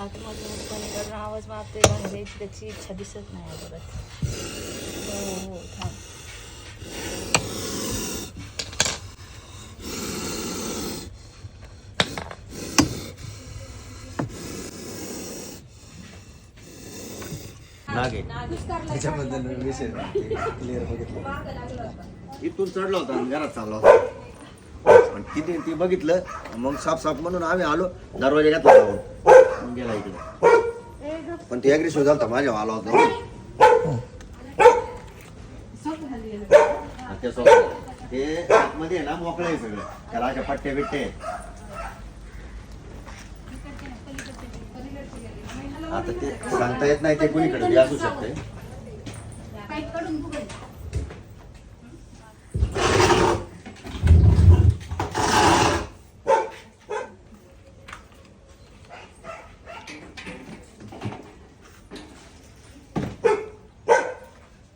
आतमधून पलीकडून आवाज मारते म्हणजे त्याची इच्छा दिसत नाही परत. हो हो थांब. नागे त्याच्याबद्दल विषय क्लिअर बघितलं. इथून चढलो होता आणि घरात चालला होता. पण तिथे ती बघितलं मग साफ साफ म्हणून आम्ही आलो दरवाजा घातला गेला इकडे. पण ते अग्रेसिव्ह झालता माझ्या आला होता ते आतमध्ये आहे ना मोकळं आहे सगळं. त्याला अशा पट्टे बिट्टे. आता ते सांगता येत नाही ते कुणीकडे. असू शकते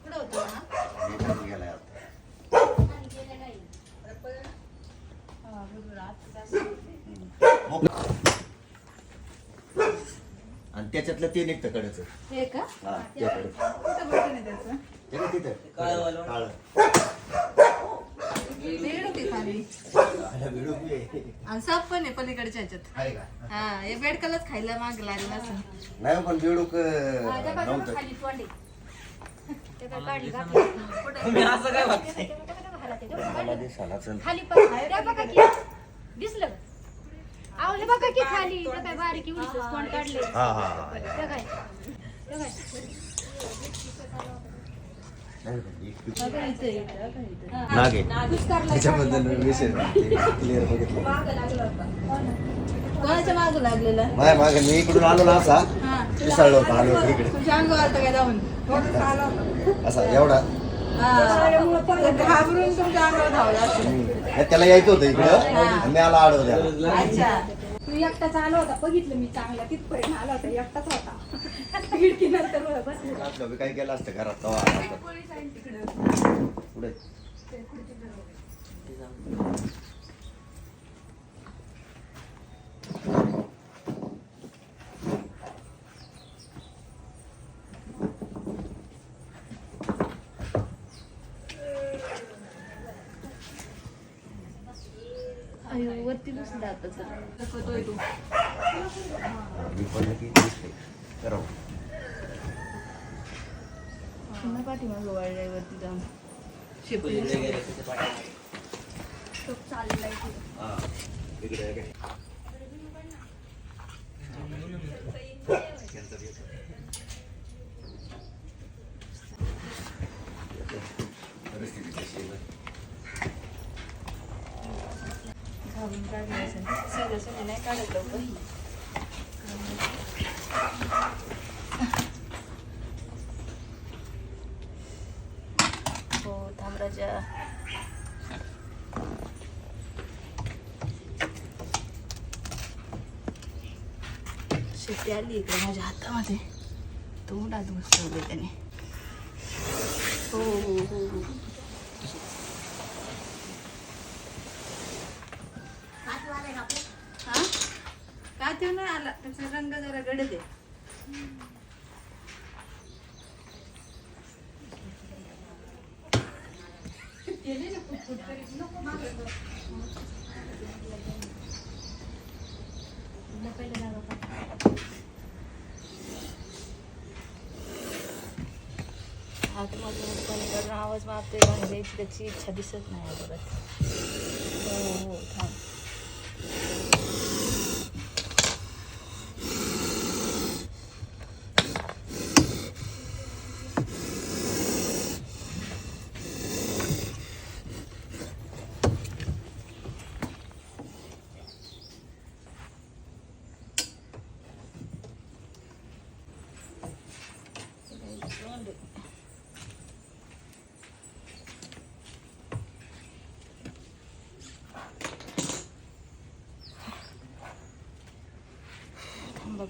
कुठं होतं ना हे खाली गेलाय आता. हा, बरोबर. आता जास्त. आणि त्याच्यातलं ते निघतं कडचं. हे का? हा त्याकडे कुठं बटन आहे त्याचं? ते का तिथं? काळं. काळं. बेड होती खाली. काळं बिडूक बी आहे. आणि साप पण आहे पलीकडच्या ह्याच्यात. आहे का? हा हे बेडकलच खायला माग लागला असं. नाही पण बिडूक नव्हतं. तुम्ही असं काय वाटतंय मला दिसायला चल खाली पण त्या बघा की दिसलं का? हे बघा की खाली इथं काय बारीक तोंड काढले. हा हा हा. काय काय त्याच्याबद्दल विषय क्लिअर बघितलं कोणाच्या माग लागलेला? माय मागे मी इकडून आलो ना असा. हा. पिसाळलो होतो आलो होतो इकडे अंगावर काय जाऊन? असा एवढा. हा. घाबरून तुमच्या अंगावर धावला असेल. हम्म. त्याला यायचं होतं इकडं. मी आला त्याला अच्छा. तू एकटाच आला होता बघितलं मी चांगला तिथपर्यंत आला होता एकटाच होता. खिडकी नंतर बसले. आपलं बी काय केलं असतं घरात तवा आला असता. पुढे. वरती बसला आता सर दाखवतोय तू पुन्हा पाठीमाग वाळलाय वरती जाऊन शिपली. चाललाय इकडे आहे काय? कॅन्सर येतो. परिस्थिती कशी आहे बघ. घालून काढलं असेल मी नाही काढत लवकर. हो थांबराजा. शेती आली इकडे माझ्या हातामध्ये. तोंडात घुसवले त्याने. हो हो हो हो. का नाही आला. त्याचा रंग जरा गडद आहे. आतमधून पलीकडून आवाज मारते म्हणजे त्याची इच्छा दिसत नाही परत हो हो थांब.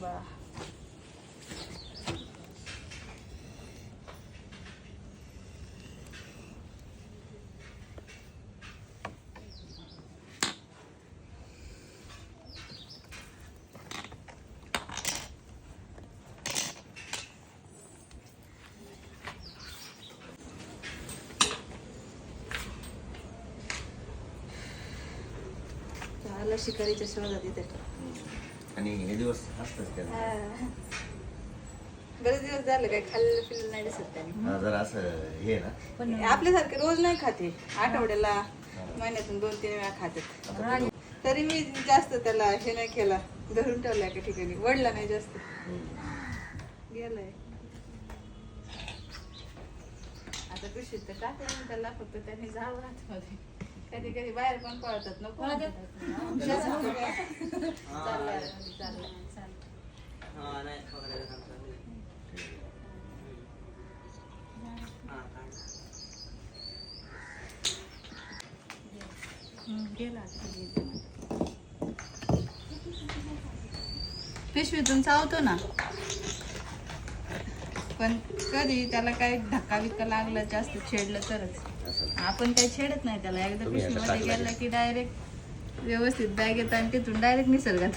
ba? alla shikari chashiwa dadi teka आणि हे दिवस असतंच त्याला बरेच दिवस झाले काय खाल्लं पिल्लं नाही दिसत त्याने. हा, जरा असं हे आहे ना. पण आपल्यासारखे रोज नाही खाते आठवड्याला महिन्यातून दोन तीन वेळा खाते तरी मी जास्त त्याला हे नाही केला. धरून ठेवला एका ठिकाणी. वडला नाही जास्त. गेलाय. आता पिशवीत तर टाकलं त्याला फक्त त्याने जावं आतमध्ये कधी कधी बाहेर पण पळतात नको. हा. हा. हम्म, गेला. पिशवीतून चावतो ना पण कधी त्याला काही धक्का बिक्का लागला जास्त छेडलं तरच. आपण काही छेडत नाही त्याला. एकदा पिशवीमध्ये गेला की डायरेक्ट व्यवस्थित बॅग येतं आणि तिथून डायरेक्ट निसर्गात.